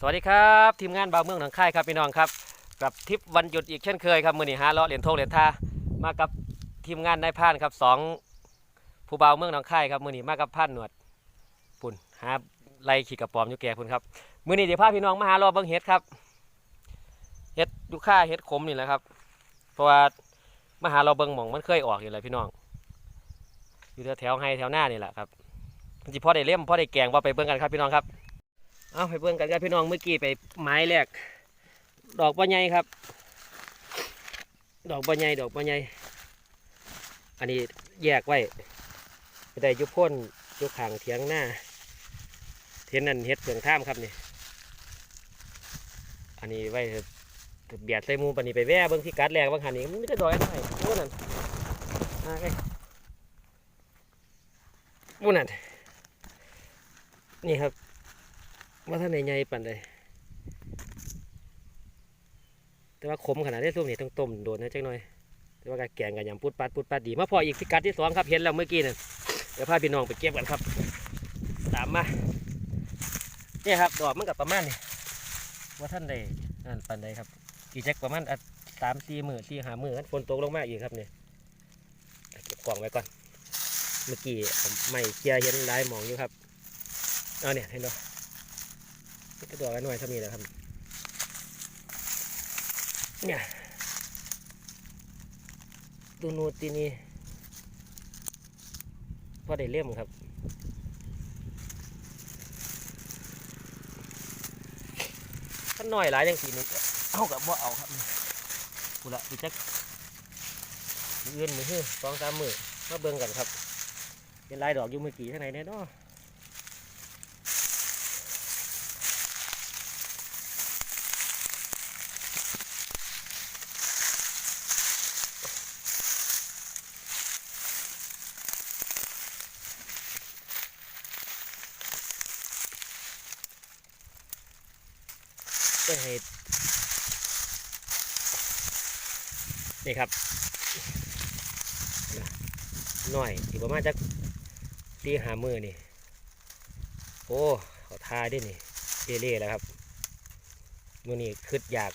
สวัสดีครับทีมงานบาวเมืองหนองคายครับพี่น้องครับกับทริปวันหยุดอีกเช่นเคยครับมือนี้ฮะเลาะเหรียญทงเหรียญท่ามากับทีมงานนายพานครับสองผู้บ่าวเมืองหนองคายครับมือนี้มากับพานหนวดปุ่นหาไล่ขี่กระป๋อมอยู่แก่พุ่นครับมือนี้เดี๋ยวพาพี่น้องมาหารอบเบิ้งเห็ดครับเห็ดยูค่าเห็ดขมนี่แหละครับ เพราะว่ามาหาเราเบิ้งหม่องมันเคยออกอยู่เลยพี่น้อง อยู่แถวๆให้แถวหน้านี่แหละครับมันจิพ่อได้เล่มพ่อได้แกงว่าไปเบิ้งกันครับพี่น้องครับ เอาไปเบิ่งกันครับพี่น้องเมื่อกี้ไปไม้แรก ดอกบะใหญ่ครับ ดอกบะใหญ่ดอกบะใหญ่อันนี้แยกไว้ไปได้ยุพ่นยุขางเถียงหน้าเทียนนั่นเฮ็ดเผืองท่ามครับนี่ อันนี้ไว้เบียดใส่มูปันนี้ไปแว่เบิ่งที่กัดแรกบางหันนี่มันไม่ได้ดอกอะไรโอ้นั่นมาไงโอ้นั่นนี่ครับ ว่าท่านใหญ่ปันเลยแต่ว่าขมขนาดนี้ส้มนี่ต้องต้มโดนนะจังหน่อย แต่ว่าการแกงกันยำปุดปัดปุดปัดดี มาพออีกพิกัดที่สองครับเห็นแล้วเมื่อกี้นั่นเดี๋ยวพาพี่น้องไปเก็บกันครับ ตามมาเนี่ยครับดอกมันกับประมาณนี้ว่าท่านใดนั่นปันใดครับ กี่แจ็คประมาณอะสามสี่มือสี่หามือฝนตกลงมาอีกครับเนี่ยเก็บกล่องไว้ก่อน เมื่อกี้ผมไม่เคลียร์เห็นหลายหมองอยู่ครับเอาเนี่ยเห็นไหม ก็ดอกกันหน่อยเท่านี้แหละครับ เนี่ยตูนูตีนี่พอได้เลี่ยมครับถ้าหน่อยหลายอย่างสีนึงเอากับบ่เอาครับกูละดูจักมืออื่นมือฮื้อสองสามมือมาเบิ่งกันครับเป็นลายดอกอยู่เมื่อกี่ข้างในเนี่ยเนาะ ก็ให้ นี่ครับหน่อยที่ประมาณจักตีหามือนี่ โอ้เขาทาด้วยนี่เอเล่แล้วครับมือนี่คืดอยาก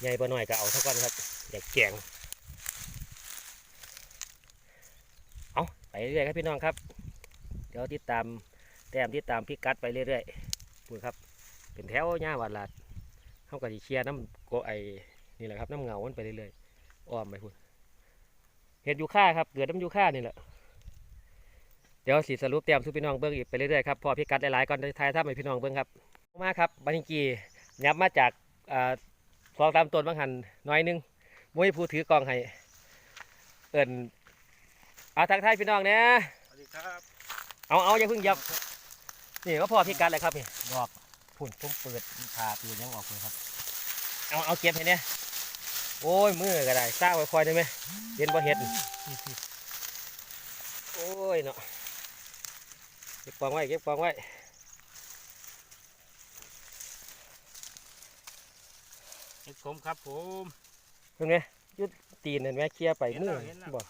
ใหญ่ปหน่อยก็เอาเท่ากันครับ อยากแกงเอาไปเรื่อยๆครับพี่น้องครับ เดี๋ยวติดตามแต้มติดตามพิกัดไปเรื่อยๆพูดครับ เป็นแถวหญ้าวัดลาดเข้าก็สิเคลียร์น้ำโกไอนี่แหละครับน้ำเงามันไปเรื่อยๆ อ้อมไปพุ่นเห็ดยูค่าครับเกิดน้ำยูค่านี่แหละเดี๋ยวสีสรุปเตรียมสู้พี่น้องเบิ้งอีกไปเรื่อยๆครับพอพี่กัดหลายๆก่อนท้ายถ้าให้พี่น้องเบิ้งครับมาครับบันกียับมาจากอ่าสองตามต้นบางหันน้อยหนึงมุ้ยผู้ถือกองให้เอิญเอาทักทายพี่น้องเนี่ยสวัสดีครับเอาเอาอย่าเพิ่งยับนี่ก็พอพี่กัดเลยครับนี่ดอกพุ่นผมเปิดพาปืนยังออกเลยครับเอาเอาเก็บให้เนี่ย โอ้ยมือก็ได้ซ่าไว้คอยได้ไหมเห็นบ่เห็ดนี่โอ้ยเนาะเก็บกองไว้เก็บกองไว้เห็ดผมครับผมเห็นไหมยุดตีนเห็นไหมเคลียร์ไปมือเห็นแล้วบ่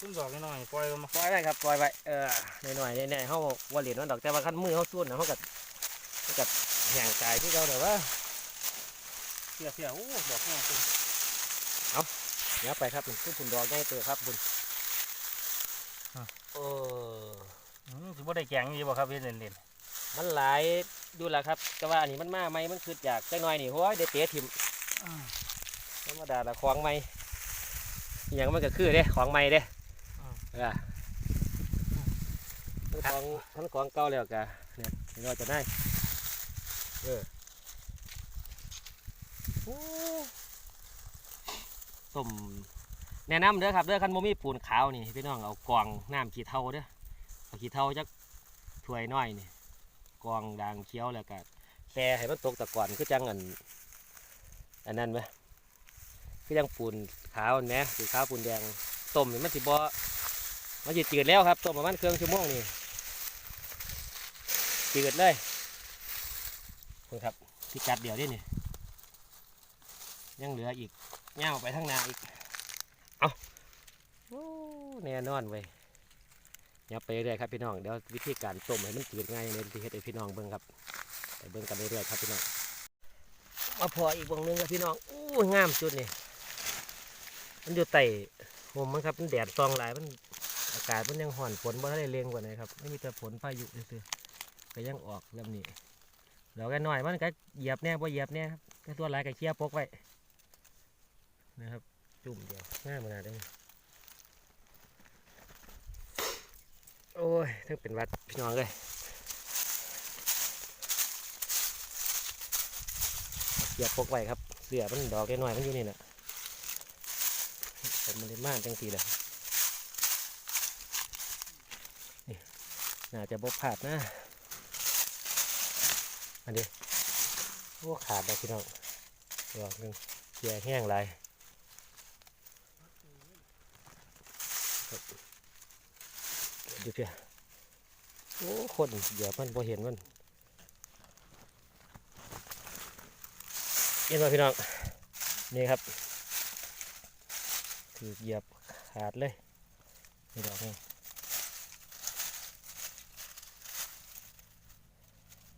ขึ้นดอกหน่อยๆปล่อยมาปล่อยไว้ครับปล่อยไว้เออหน่อยๆแน่ๆเขาว่าเหรียญมันดอกแต่ว่าขั้นมือเขาสุดนะเขากัดเขากัดแห่งใจที่เขาเดี๋ยวว่า เสียเสียโอ้ดอกนี่คุณเดี๋ยวไปครับคุณคุณดอกง่ายเตอครับคุณโอ้ถือว่าได้แกงอยู่บ่ครับเห็ดเล่นมันหลายดูแลครับ แต่ว่าอันนี้มันมาไหมมันคืออยากจังหน่อยนี่โอ้ยได้เตะถิ่มๆธรรมดาละของใหม่อหย่างมันก็คือเด้ของใหม่เด้เออทั้งของทั้งของเก่าแล้วกะเนี่ยเห็นว่าจะได้เออโอ้ ต้มแนะนำเด้อครับเด้อคันโมมีปูนขาวนี่พี่น้องเอากองน้ำขี้เท่าเด้อเอาขี้เท่าจักถ้วยน้อยนี่กองด่างเขียวแล้วก็แต่ให้มันตกตะกอนคือจังอันอันนั้นไหมคือยังปูนขาวนไหมปูนขาวปูนแดงต้มนี่มันสิบ่มันสิจืดแล้วครับต้มประมาณเครื่องชั่วโมงนี่จืดเลยนี่ครับพิกัดเดียวนี่นี่ ยังเหลืออีกเง่าไปทั้งนาอีก เอาโอ้แน่นอนเว้ยยับไปเรื่อยครับพี่น้อง เดี๋ยววิธีการต้มให้มันจืดง่ายเลยที่เฮ็ดให้พี่น้องเบิ่งครับบิ่งกันเรื่อยๆครับพี่น้อง มาพออีกวงหนึงครับพี่น้อง อู้งามจุดนี่ มันอยู่ใต้ห่มมันครับ มันแดดซองหลาย มันอากาศมันยังห่อนฝนบ่ได้เร่งกว่าไหนครับ ไม่มีแต่ฝนพายุซื่อๆก็ยังออกลำนี้ดอกแค่น้อยมันก็เหยียบแน่บ่เหยียบแน่ครับแต่ตัวหลายก็เคลียร์ปกไว้ นะครับ จุ่มเดียวง่ายขนาดนี้โอ้ยทั้งเป็นวัดพี่น้องเลยเสียบปกไว้ครับ เสือมันดอกเล็กน้อยมันอยู่นี่แหละผมมันได้มากจังทีเลยนี่น่าจะบกผาดนะอันนี้โอ้ขาดแล้วพี่น้องดอกหนึ่งเสียแห้งไดูเพียโอ้คนเดี๋ยวมันพอเห็นมันเห็นไหมพี่น้อง นี่ครับ ถือเหยียบขาดเลยนี่ดอกนี่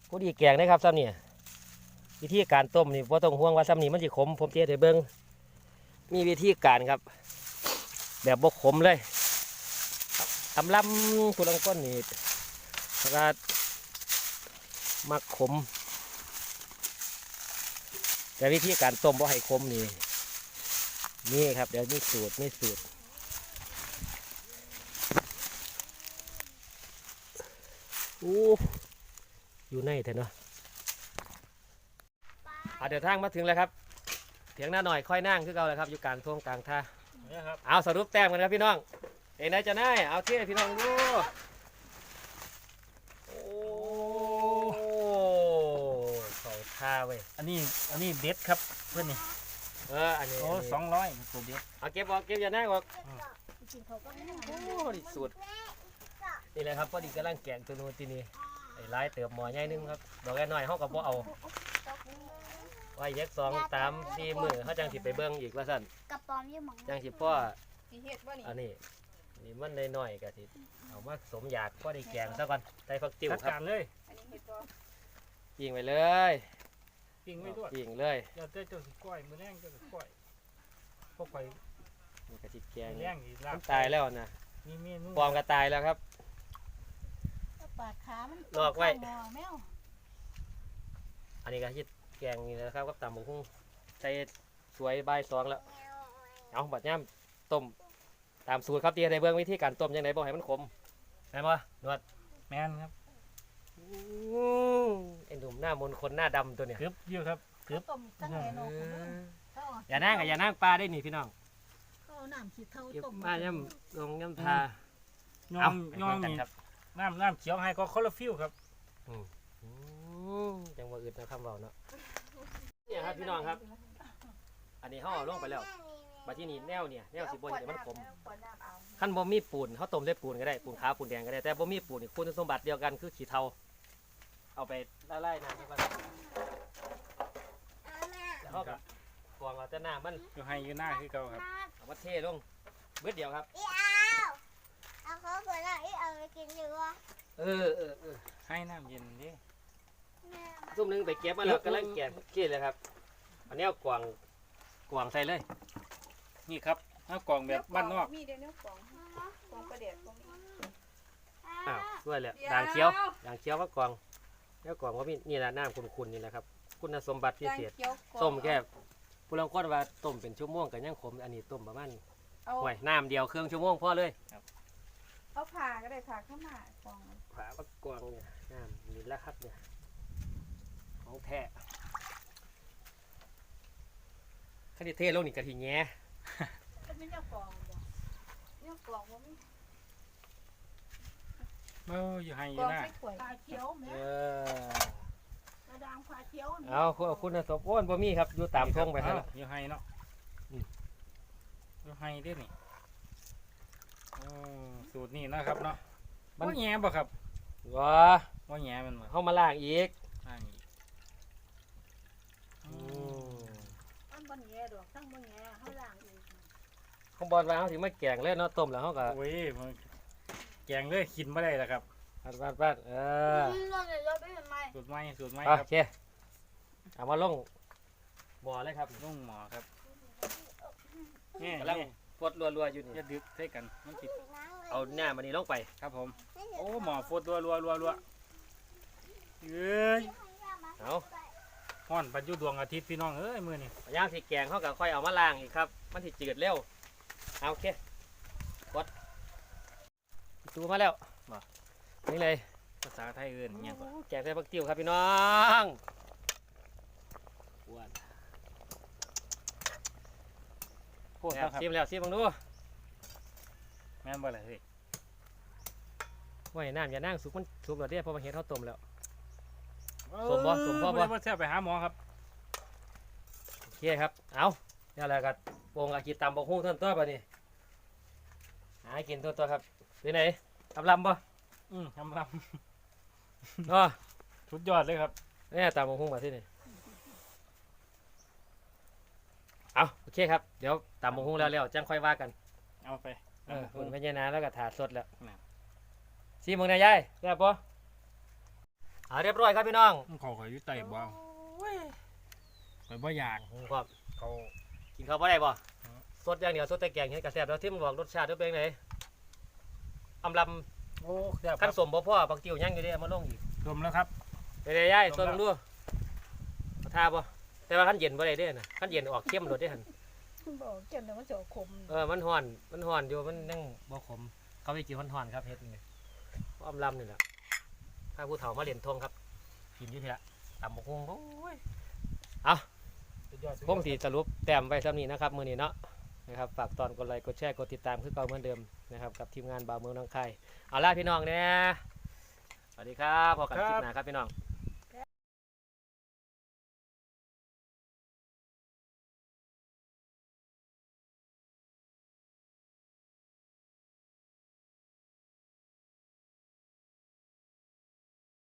พอดีแกงนะครับซ้ำเนี่ยวิธีการต้มนี่ว่าต้องห่วงว่าซ้ำนี่มันจะขม ผมเจ๊ให้เบิ้งมีวิธีการครับ แบบบกขมเลยำล้ำคุณลังก้นนี่เพราะว่ามักขม แต่วิธีการต้มบ่ให้คมนี่นี่ครับ เดี๋ยวนี่สูตรนี่สูตรอู้อยู่ในเถอะเนาะอะเดี๋ยวทางมาถึงแล้วครับเถียงหน้าหน่อยค่อยนั่งคือเก่าแล้วครับ อยู่กลางทุ่งกลางท่าเนี่ยครับเอาสรุปแต้มกันครับพี่น้อง เอ็นได้จะได้เอาเที่ยพี่น้องดูโอ้เขาท่าเว้ยอันนี้อันนี้เด็ดครับเพื่อนนี่เอออันนี้โอ้นนี้สองร้อยตัวเด็ดเอาเก็บออกเก็บอย่านั่งออกโอ้ดิสุดนี่แหละครับพอดีกำลังแกงตัวนู้นทีนี้ไอ้ไล่เติบหมอใหญ่หนึงครับดอกแค่น้อยเขาก็บ่เอาไว้ยักสองตามสี่มือเขาจังสิไปเบิ่งอีกว่าสั่นกระป๋อมอยี่หมองจังสิพ่อสิเฮ็ดบ่นี่อันนี้ นี่มันน้อยๆก็สิเอามาสมอยากพอได้แกงซะก่อนได้ฟักติ๋วจัดครับการเลยอันนี้เฮ็ดบ่ยิงไปเลยปิ้งไว้ด้วยยิงเลยเดี๋ยวเจ้าเจ้าสิก้อยมือแรงเจ้าสิก้อยพวกไปนี่ก็สิแกงมือแรงอีลาบมันตายแล้วนะมีเมนูปลอมก็ตายแล้วครับปากขามันลอกไว้งอแมวอันนี้ก็คิดแกงนี่นะครับกับตำบักหุ่งใส่สวยใบายสองแล้วเอาบัดย่ำต้ม ตามสูตรครับที่ในเบื้องวิธีการต้มยังไงบอกให้มันขมได้ปะนวดแมนครับอื้อไอ้หนุ่มหน้ามนต์คนหน้าดำตัวเนี่ยเกือบเยอะครับเกือบต้มตั้งแต่นกเขาอย่านั่งกับอย่านั่งปลาได้นี่พี่น้องเขาเอาน้ำขีดเท่าเก็บต้มมาย่ำลงย่ำทายอเอามไปยอเบิ่มงกันนี่ครับน้ำน้ำเขียวให้ก็คอลลาฟิลครับอื้อจังหวะอื่นนะคำเบาเนาะเนี่ยครับพี่น้องครับ อันนี้เขาเอาลงไปแล้ว มาที่นี่แนวเนี่ยแนวสิบนเดี๋ยวมันขมขั้นบ่มีปูนเขาต้มด้วยปูนก็ได้ปูนขาวปูนแดงก็ได้แต่บ่มีปูนนี่คุณสมบัติเดียวกันคือขี้เทาเอาไปไล่ๆน้ำก่อนแล้วเขาก็กวางเอาแต่น้ำมันอยู่ให้อยู่หน้าคือเก่าครับเอามาเทลงเบิดเดียวครับ อีเอาเอาเขาเปิดแล้วอีเอาไปกินดีวะเออเออเออให้น้ำเย็นดิแม่ซุ่มหนึงไปเก็บมาแล้วกำลังแกะขี้เลยครับอันนี้เอากวางกวางใส่เลย นี่ครับน้ำกล่องแบบบ้านนอก มีเด้อเนื้อกล่องกล่องประเด็ดกล่องนี้อ้าวด้วยแหละด่างเขียวด่างเขียวว่ากวางแล้วกวางว่ามีนี่แหละน้ำคุณๆนี่แหละครับ คุณสมบัติพิจางเศษเขียวกล่องต้มแค่ผู้ลังคนว่าต้มเป็นชั่วโมงกันยังขมอันนี้ต้มประมาณเอาห่วยน้ำเดียวเครื่องชั่วโมงพอเลยเอาผ่าก็ได้ผ่าเข้ามากล่องผาปักกวางเนี่ยน้ำนี่แหละครับเนี่ยของแท้ขันนี้เทลงนี่กะทิแง่ ก็มีเนื้อกล่องบ่เนื้อกล่องบ่มีเอออยู่ให้อกล่ยู่องหน้าใส่ถ้วยปลาเขียวแม่เออกระดางปลาเขียวเอาคุณคุณสมบูรณ์บ่มีครับอยู่ตามทงไปคซะรับแล้วอยู่ให้เนาะอืม อยู่ให้เด้นี่โอ้สูตรนี่นะครับเนาะมันว่าแง่บ่ครับว้าว่าแง่มันบ่เข้ามาล่างอีก อ่านี่อืม มันบนแง่ดอกทั้งบนแง่เขาล่างอีก ข้างบนว่าเขาถึงมาแกงเลยเนาะต้มแล้วเขาก็โอ้ยมันแกงเลยกินไม่ได้แล้วครับปัดปัดปัดเออนี่เราเนี่ยเราไปทำไมสูตรไม้สูตรไม้โอครับเคเอามาลงบ่อเลยครับลุงหมอครับนี่กำลังนี่ฟดรัวๆอยู่นี่จะดึกใส่กันมันติดน้ำเลยเอาหน้ามันนี่ลงไปครับผมไม่ถึงโอ้หมอฟดรัวรัวรัวรัวเอ้ยเอาฮ้อนปัจจุดวงอาทิตย์พี่น้องเอ้ยมือนี่ย่างที่แกงเขาก็ค่อยเอามาล้างอีกครับ มันสิจืดเร็ว เอาโอเคกดตูมาแล้วนี่เลยภาษาไทยเอิ้นอิหยังก่อนแกงใส่ผักติ้วครับพี่น้องอ้วนโคตรแล้วครับซิมแล้วซิมบังดูแม่นบ่ล่ะเฮ้ยว่าให้น้ำอย่านั่งสุกมันสุกแล้วเด้เพราะว่าเห็ดเขาต้มแล้วสมบ่สมบ่บ่บ่ได้บ่แซ่บไปหาหมอครับโอเคครับ เอานี่แหละก็โป่งอากิตำบกฮู้เท่านตัวป่ะนี่ หาให้กินตัวตัวครับไปไหนตำลำป่ะอืมทำลอ๋อำสุดยอดเลยครับเนี่ยตำบกฮู้มาที่นี่เอาโอเคครับ เดี๋ยวตำบกฮู้แล้วแล้วจังค่อยว่ากัน เอาไปเออคุณพญานาแล้วก็ถาดสดแล้วน่ะซีมึงนายยายเรียบป่ะเอาเรียบร้อยครับพี่น้องมันเขาข่อยอยู่ใต้บ่เอาข่อยบ่อยากครับเขากินข้าวบ่ได้ป่ะอืม สดอย่างเดียวสดแต่แกงเห็ดกระแสบแล้วที่มึงบอกรสชาติด้วยเป็นไงอำลำโอ้แซ่บคขั้รันบสมบ่พ่อปักติวยังอยู่เด้เอามาลงอีกชมแล้วครับไปเลยย่ายสส่วนมมึงแล้วดูเอาทาบ่แต่ว่าขั้นเย็นบ่ได้เด้น่ะขั้นเย็นออกเข้มโดดได้หั่นบอกเจ้าเดี๋ยวมันจะขมเออมันฮ้อนมันฮ้อนอยู่มันยังบ่ขมเขาไปกินฮ้อนๆครับเฮ็ดนี่อำลำนี่แหละถ้าผู้เฒ่ามาเล่นทงครับกินอยู่ที่ละตำบักหุ่งโอ้ย สุดยอดสุดยผอมดสิสรุปแต้มไว้ซ้ำนี้นะครับ มื้อนี้เนาะ นะครับฝากตอนกดไลค์กดแชร์กดติดตามคือเก่าเหมือนเดิมนะครับกับทีมงานบ่าวเมืองน้องคายเอาล่ะพี่น้องเนี่ยสวัสดีครับพบกันคลิปหน้าครับพี่น้อง